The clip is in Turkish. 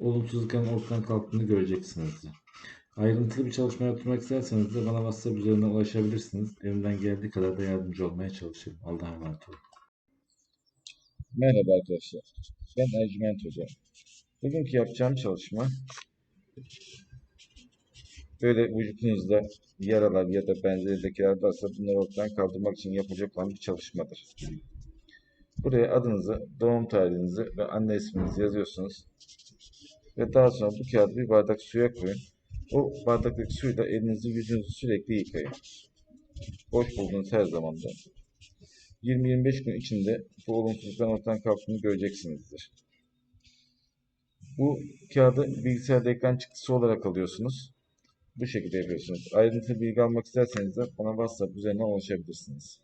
olumsuzlukların ortadan kalktığını göreceksinizdir. Ayrıntılı bir çalışma yapmak isterseniz de bana WhatsApp üzerinden ulaşabilirsiniz. Elimden geldiği kadar da yardımcı olmaya çalışırım. Allah'a emanet olun. Merhaba arkadaşlar. Ben Ercüment Hoca. Bugünkü yapacağım çalışma böyle vücudunuzda yaralar ya da benzeri lekeler varsa bunları ortadan kaldırmak için yapılacak olan bir çalışmadır. Buraya adınızı, doğum tarihinizi ve anne isminizi yazıyorsunuz. Ve daha sonra bu kağıdı bir bardak suya koyun. O bardaktaki suyla elinizi yüzünüzü sürekli yıkayın. Boş bulduğunuz her zamanda. 20-25 gün içinde bu olumsuzlukların ortadan kalktığını göreceksinizdir. Bu kağıdı bilgisayarda ekran çıktısı olarak alıyorsunuz. Bu şekilde yapıyorsunuz. Ayrıntılı bilgi almak isterseniz de bana WhatsApp üzerinden ulaşabilirsiniz.